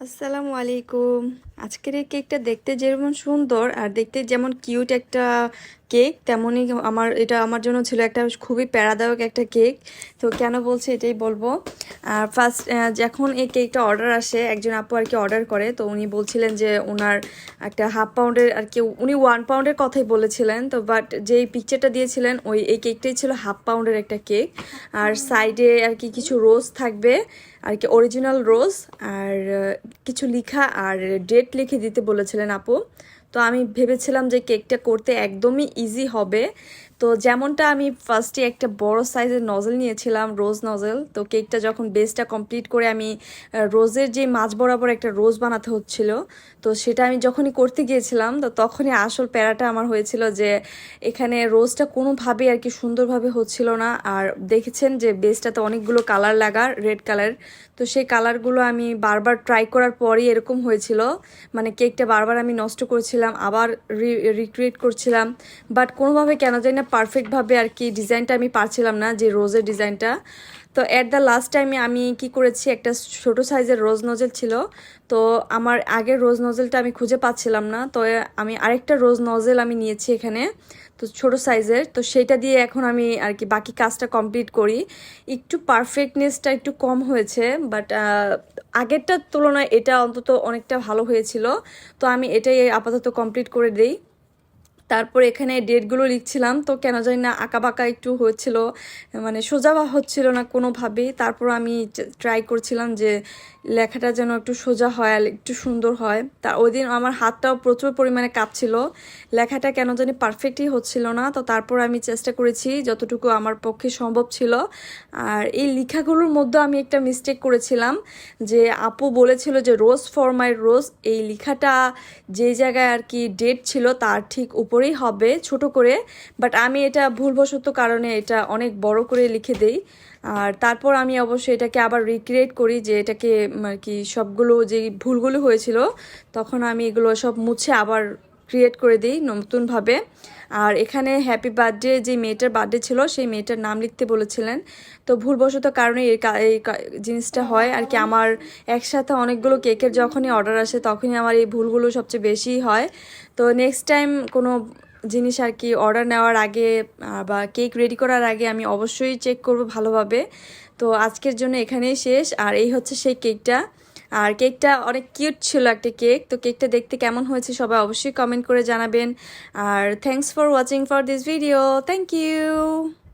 আসসালামু আলাইকুম। আজকের এই কেকটা দেখতে যেমন সুন্দর আর দেখতে যেমন কিউট একটা কেক, তেমনই আমার, এটা আমার জন্য ছিল একটা খুবই প্যারাদায়ক একটা কেক। তো কেন বলছি এটাই বলব? আর ফার্স্ট যখন এই কেকটা অর্ডার আসে, একজন আপু আর কি অর্ডার করে, তো উনি বলছিলেন যে ওনার একটা হাফ পাউন্ডের আর কি, উনি ওয়ান পাউন্ডের কথাই বলেছিলেন। তো বাট যেই পিকচারটা দিয়েছিলেন, ওই, এই কেকটাই ছিল হাফ পাউন্ডের একটা কেক। আর সাইডে আর কি কিছু রোজ থাকবে, আর কি অরিজিনাল রোজ আর কিছু লিখা, আর ডেট লিখে দিতে বলেছিলেন আপু। তো আমি ভেবেছিলাম যে কেকটা করতে একদমই ইজি হবে। তো যেমনটা আমি ফার্স্টে একটা বড় সাইজের নজল নিয়েছিলাম রোজ নজল তো কেকটা যখন বেসটা কমপ্লিট করে আমি রোজের যে মাঝ বরাবর একটা রোজ বানাতে হচ্ছিল, তো সেটা আমি যখনই করতে গিয়েছিলাম, তো তখনই আসল প্যারাটা আমার হয়েছিল যে এখানে রোজটা কোনোভাবে আর কি সুন্দরভাবে হচ্ছিল না। আর দেখেছেন যে বেসটাতে অনেকগুলো কালার লাগা রেড কালার তো সেই কালারগুলো আমি বারবার ট্রাই করার পরই এরকম হয়েছিল। মানে কেকটা বারবার আমি নষ্ট করছিলাম, আবার রিক্রিয়েট করছিলাম বাট কোনোভাবে কেন জানি না পারফেক্টভাবে আর কি ডিজাইনটা আমি পারছিলাম না, যে রোজের ডিজাইনটা তো অ্যাট দ্য লাস্ট টাইমে আমি কি করেছি, একটা ছোট সাইজের রোজ নজেল ছিল। তো আমার আগের রোজ নজেলটা আমি খুঁজে পাচ্ছিলাম না। তো আমি আরেকটা রোজ নজেল আমি নিয়েছি এখানে, তো ছোট সাইজের তো সেটা দিয়ে এখন আমি আর কি বাকি কাজটা কমপ্লিট করি। একটু পারফেক্টনেসটা একটু কম হয়েছে বাট আগেরটার তুলনায় এটা অন্তত অনেকটা ভালো হয়েছিল। তো আমি এটাই আপাতত কমপ্লিট করে দিই। তারপর এখানে ডেটগুলো লিখছিলাম, তো কেন জানি না আঁকা বাঁকা একটু হচ্ছিল মানে সোজা হচ্ছিল না কোনোভাবেই। তারপর আমি ট্রাই করছিলাম যে লেখাটা যেন একটু সোজা হয় আর একটু সুন্দর হয়। তা ওই দিন আমার হাতটাও প্রচুর পরিমাণে কাঁপছিল। লেখাটা কেন জানি পারফেক্টই হচ্ছিল না। তো তারপর আমি চেষ্টা করেছি যতটুকু আমার পক্ষে সম্ভব ছিল। আর এই লেখাগুলোর মধ্যে আমি একটা মিস্টেক করেছিলাম যে আপু বলেছিল যে রোজ ফর মাই রোজ এই লেখাটা যে জায়গায় আর কি ডেট ছিল তার ঠিক উপরেই হবে, ছোট করে। বাট আমি এটা ভুলবশত কারণে এটা অনেক বড় করে লিখে দেই। আর তারপর আমি অবশ্যই এটাকে আবার রিক্রিয়েট করি যে এটাকে আর কি সবগুলো যে ভুলগুলো হয়েছিল, তখন আমি এগুলো সব মুছে আবার ক্রিয়েট করে দিই নতুনভাবে। আর এখানে হ্যাপি বার্থডে যে মেয়েটার বার্থডে ছিল, সেই মেয়েটার নাম লিখতে বলেছিলেন। তো ভুলবশত কারণে এই জিনিসটা হয়। আর কি আমার একসাথে অনেকগুলো কেকের যখনই অর্ডার আসে, তখনই আমার এই ভুলগুলো সবচেয়ে বেশি হয়। তো নেক্সট টাইম কোনো জিনিস আর কি অর্ডার নেওয়ার আগে বা কেক রেডি করার আগে আমি অবশ্যই চেক করব ভালোভাবে। তো আজকের জন্য এখানেই শেষ। আর এই হচ্ছে সেই কেকটা আর কেকটা অনেক কিউট ছিল একটা কেক। তো কেকটা দেখতে কেমন হয়েছে সবাই অবশ্যই কমেন্ট করে জানাবেন। আর thanks for watching for this video thank you